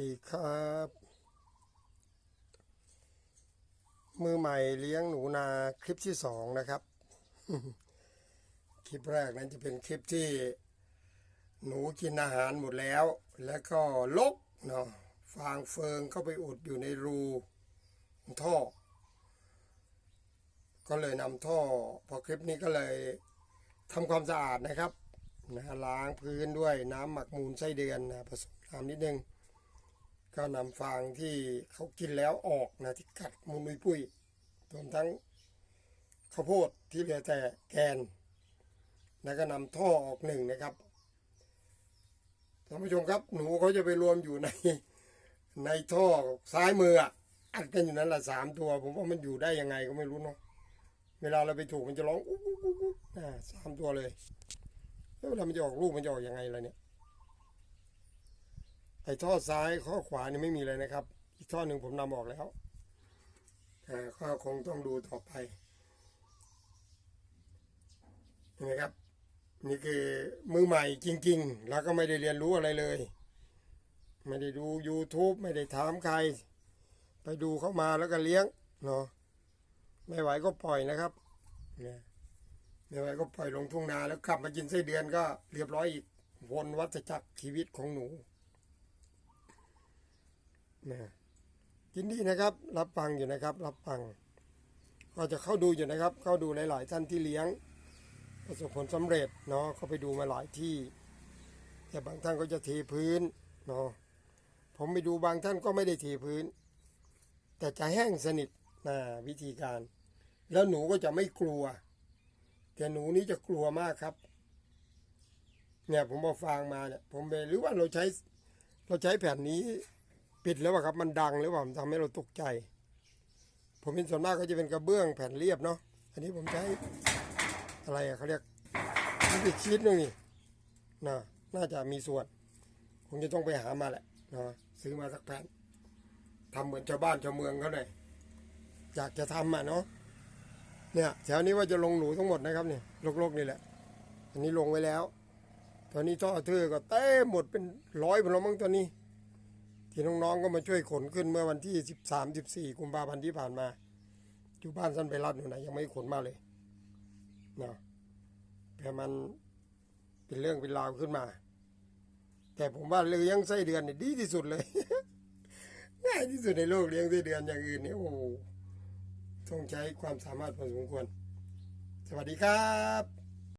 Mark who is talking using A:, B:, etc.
A: ดีครับ มือใหม่เลี้ยงหนูนาคลิปที่สองนะครับ คลิปแรกนั้นจะเป็นคลิปที่ หนูกินอาหารหมดแล้ว แล้วก็ลกเนาะฟางเฟิงเข้าไปอุดอยู่ในรูท่อ ก็เลยนำท่อ พอคลิปนี้ก็เลยทำความสะอาดนะครับนะล้างพื้นด้วยน้ำหมักมูลไส้เดือนนะผสมน้ำนิดนึง ก็นำฟางที่เขากินแล้วออกนะที่กัดมูลมุยปุ้ยรวมทั้งข้าวโพดที่เหลือแต่แกน แล้วก็นำท่อออกหนึ่งนะครับท่านผู้ชมครับหนูเขาจะไปรวมอยู่ในในท่อซ้ายมืออะอัดกันอยู่นั้นละสามตัว ผมว่ามันอยู่ได้ยังไงก็ไม่รู้เนาะเวลาเราไปถูกมันจะร้องอุ๊บอุ๊บอุ๊บอุ๊บอ่าสามตัวเลยแล้วเวลามันจะออกลูกมันจะออกยังไงล่ะเนี่ย ไอ้ท่อซ้ายข้อขวานี่ไม่มีเลยนะครับ อีกท่อหนึ่งผมนำออกแล้วก็คงต้องดูต่อไปเห็นไหมครับ นี่คือมือใหม่จริง ๆ แล้วก็ไม่ได้เรียนรู้อะไรเลย ไม่ได้ดู YouTube ไม่ได้ถามใคร ไปดูเข้ามาแล้วก็เลี้ยงเนาะไม่ไหวก็ปล่อยนะครับเนี่ยไม่ไหวก็ปล่อยลงทุ่งนาแล้วกลับมากินไส้เดือนก็เรียบร้อยอีกวนวัฏจักรชีวิตของหนู นะยินดีนะครับ รับฟังอยู่นะครับ รับฟัง ก็จะเข้าดูอยู่นะครับ เข้าดูหลายๆท่านที่เลี้ยง ประสบผลสำเร็จเนาะเขาไปดูมาหลายที่ แต่บางท่านก็จะเทพื้นเนาะผมไปดูบางท่านก็ไม่ได้เทพื้น แต่จะแห้งสนิทนะวิธีการ แล้วหนูก็จะไม่กลัว แต่หนูนี้จะกลัวมากครับเนี่ยผมเอาฟางมาเนี่ยผมไปหรือว่าเราใช้เราใช้แผ่นนี้ ปิดแล้วอะครับ มันดังหรือเปล่าทำให้เราตกใจ ผมเป็นส่วนมากก็จะเป็นกระเบื้องแผ่นเรียบเนาะอันนี้ผมใช้อะไรอะเขาเรียกมันอีกชีตนึงนี่นะน่าจะมีส่วนคงจะต้องไปหามาแหละนะซื้อมาสักแผ่นทำเหมือนชาวบ้านชาวเมืองเขาเลยอยากจะทำอะเนาะเนี่ยแถวนี้ว่าจะลงหนูทั้งหมดนะครับเนี่ยโลกๆนี่แหละ อันนี้ลงไว้แล้วตอนนี้ท่อเธอก็เต้หมดเป็นร้อยเป็นแล้วมั้งตอนนี้ ที่น้องๆก็มาช่วยขนขึ้นเมื่อวันที่สิบสามสิบสี่กุมภาพันธ์ที่ผ่านมาอยู่บ้านสันไปรัดหนูนะยังไม่ขนมาเลยเนาะแต่มันเป็นเรื่องเป็นราวขึ้นมา แต่ผมว่าเลี้ยงไส้เดือนเนี่ยดีที่สุดเลยง่ายที่สุดในโลกเลี้ยงไส้เดือนอย่างอื่นเนี่ยโอ้ต้องใช้ความสามารถพอสมควร สวัสดีครับ